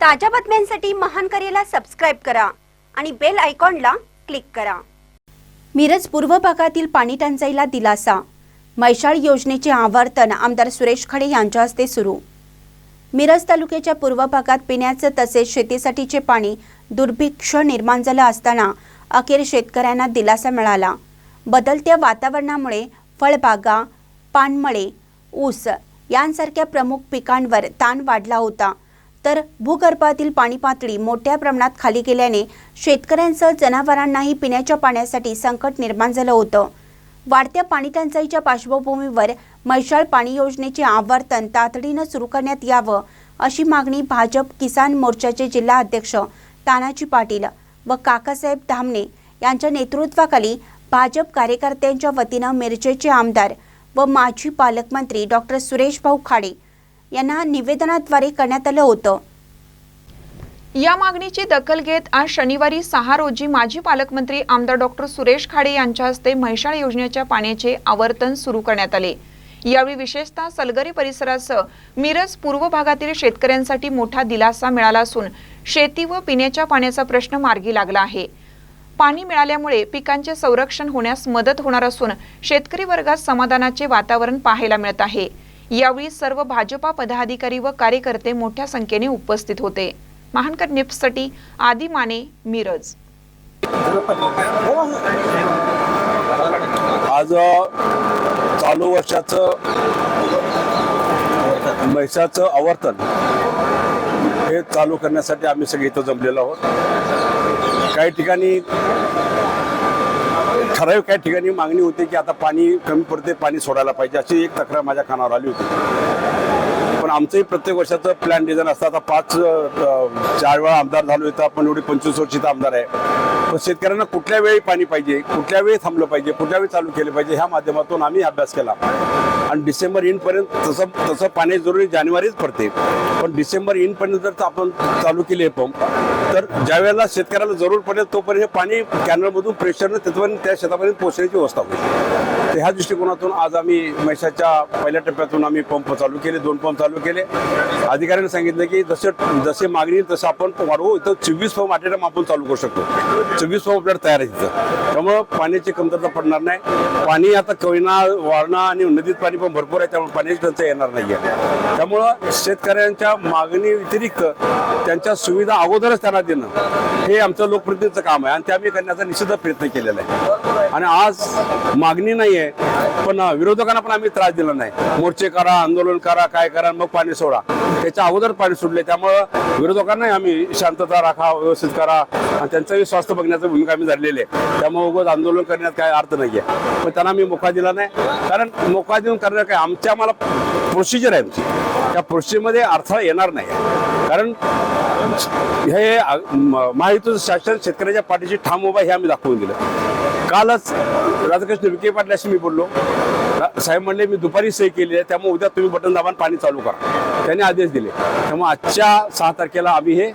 ताज्या बातम्यांसाठी महान करेला सबस्क्राईब करा आणि बेल आयकॉनला क्लिक करा. मिरज पूर्व भागातील पाणी टंचाईला दिलासा. मैशाळ योजनेचे आवर्तन आमदार सुरेश खडे यांच्या हस्ते सुरू. मिरज तालुक्याच्या पूर्व भागात पिण्याचं तसेच शेतीसाठीचे पाणी दुर्भिक्ष निर्माण झालं असताना अखेर शेतकऱ्यांना दिलासा मिळाला. बदलत्या वातावरणामुळे फळबागा पानमळे ऊस यांसारख्या प्रमुख पिकांवर ताण वाढला होता. तर भूगर्भातील पाणी पातळी मोठ्या प्रमाणात खाली गेल्याने शेतकऱ्यांसह जनावरांनाही पिण्याच्या पाण्यासाठी संकट निर्माण झालं होतं. वाढत्या पाणी टंचाईच्या पार्श्वभूमीवर मैशाळ पाणी योजनेचे आवर्तन तातडीनं सुरू करण्यात यावं अशी मागणी भाजप किसान मोर्चाचे जिल्हा अध्यक्ष तानाजी पाटील व काकासाहेब धामणे यांच्या नेतृत्वाखाली भाजप कार्यकर्त्यांच्या वतीनं मिरजेचे आमदार व माजी पालकमंत्री डॉक्टर सुरेश भाऊ खाडे यांना निवेदनाद्वारे करण्यात आलं होतं. या मागणीची दखल घेत आज शनिवारी सहा रोजी माजी पालकमंत्री आमदार डॉक्टर सुरेश खाडे यांच्या हस्ते म्हैसाळ योजनेच्या पाण्याचे आवर्तन सुरू करण्यात आले. यावेळी विशेषतः सलगरी परिसरासह मिरज पूर्व भागातील शेतकऱ्यांसाठी मोठा दिलासा मिळाला असून शेती व पिण्याच्या पाण्याचा प्रश्न मार्गी लागला आहे. पाणी मिळाल्यामुळे पिकांचे संरक्षण होण्यास मदत होणार असून शेतकरी वर्गात समाधानाचे वातावरण पाहायला मिळत आहे. यावेळी सर्व भाजपा पदाधिकारी व कार्यकर्ते मोठ्या संख्येने उपस्थित होते. महानकर निप्ससाठी आदी माने मिरज. आज चालू वर्षाचं म्हैसाचं आवर्तन हे चालू करण्यासाठी आम्ही सगळे इथं जमलेलो आहोत. काही ठिकाणी ठराविक काही ठिकाणी मागणी होती की आता पाणी कमी पडते पाणी सोडायला पाहिजे अशी एक तक्रार माझ्या कानावर आली होती. पण आमचंही प्रत्येक वर्षाचं प्लॅन डिझाईन असतं. आता पाच चार वेळा आमदार झालो इथं. आपण एवढी पंचवीस वर्षीचा आमदार आहे. पण शेतकऱ्यांना कुठल्या वेळी पाणी पाहिजे कुठल्या वेळी थांबलं पाहिजे कुठल्या वेळी चालू केले पाहिजे ह्या माध्यमातून आम्ही अभ्यास केला. आणि डिसेंबर इनपर्यंत तसं तसं पाणी जरुरी जानेवारीच पडते. पण डिसेंबर इनपर्यंत जर आपण चालू केले हे पंप तर ज्या वेळेला शेतकऱ्याला जरूर पडेल तोपर्यंत हे पाणी कॅनलमधून प्रेशरनं तिथपर्यंत त्या शेतापर्यंत पोहोचण्याची व्यवस्था होईल. तर ह्या दृष्टिकोनातून आज आम्ही मैशाच्या पहिल्या टप्प्यातून आम्ही पंप चालू केले. दोन पंप चालू केले. अधिकाऱ्यांनी सांगितलं की जसे जसे मागणी तसं आपण वाढवू. इथं चोवीस पंप अट आपण चालू करू शकतो. चोवीस फॉर्म आपल्याला तयार आहे तिथं त्यामुळं पाण्याची कमतरता पडणार नाही. पाणी आता कोयना वारणा आणि नदीत पाणी पण भरपूर आहे. त्यामुळे पाण्याची टंचाई येणार नाही आहे त्यामुळं शेतकऱ्यांच्या मागणी व्यतिरिक्त त्यांच्या सुविधा अगोदरच त्यांना देणं हे आमचं लोकप्रतिनिधीचं काम आहे. आणि ते आम्ही करण्याचा निश्चित प्रयत्न केलेला आहे. आणि आज मागणी नाही आहे पण विरोधकांना पण आम्ही त्रास दिला नाही. मोर्चे करा आंदोलन करा काय करा मग पाणी सोडा. त्याच्या अगोदर पाणी सोडले त्यामुळं विरोधकांनाही आम्ही शांतता राखा व्यवस्थित करा. आणि त्यांचंही स्वास्थ्य बघण्याची भूमिका आम्ही धरलेली आहे. त्यामुळे उगाच आंदोलन करण्यात काय अर्थ नाही आहे पण त्यांना मी मोका दिला नाही. कारण मोका देऊन करण्यात काय आमच्या आम्हाला प्रोसिजर आहे या त्या अडथळा येणार नाही. कारण हे महायुतीचं शासन शेतकऱ्याच्या पाठीशी ठाम उभा हे आम्ही दाखवून दिलं. कालच राधाकृष्ण विखे पाटील अशी मी बोललो. साहेब म्हणले मी दुपारी सही केली आहे त्यामुळे उद्या तुम्ही बटन दाबान पाणी चालू करा. त्यांनी आदेश दिले. त्यामुळे आजच्या सहा तारखेला आम्ही हे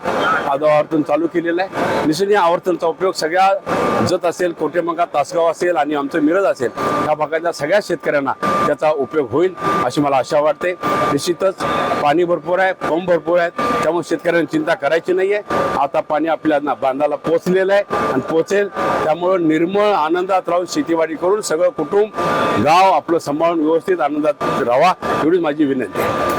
आवर्तन चालू केलेलं आहे. निश्चित या आवर्तनचा उपयोग सगळ्या जत असेल कोटेमंगा तासगाव असेल आणि आमचं मिरज असेल या भागातल्या सगळ्या शेतकऱ्यांना त्याचा उपयोग होईल अशी मला आशा वाटते. निश्चितच पाणी भरपूर आहे पंप भरपूर आहेत त्यामुळे शेतकऱ्यांनी चिंता करायची नाहीये. आता पाणी आपल्याना बांधाला पोचलेलं आहे आणि पोचेल त्यामुळं निर्मळ आनंदात राहून शेतीवाडी करून सगळं कुटुंब गाव आपलं आपलं सांभाळून व्यवस्थित आनंदात राहा एवढीच माझी विनंती आहे.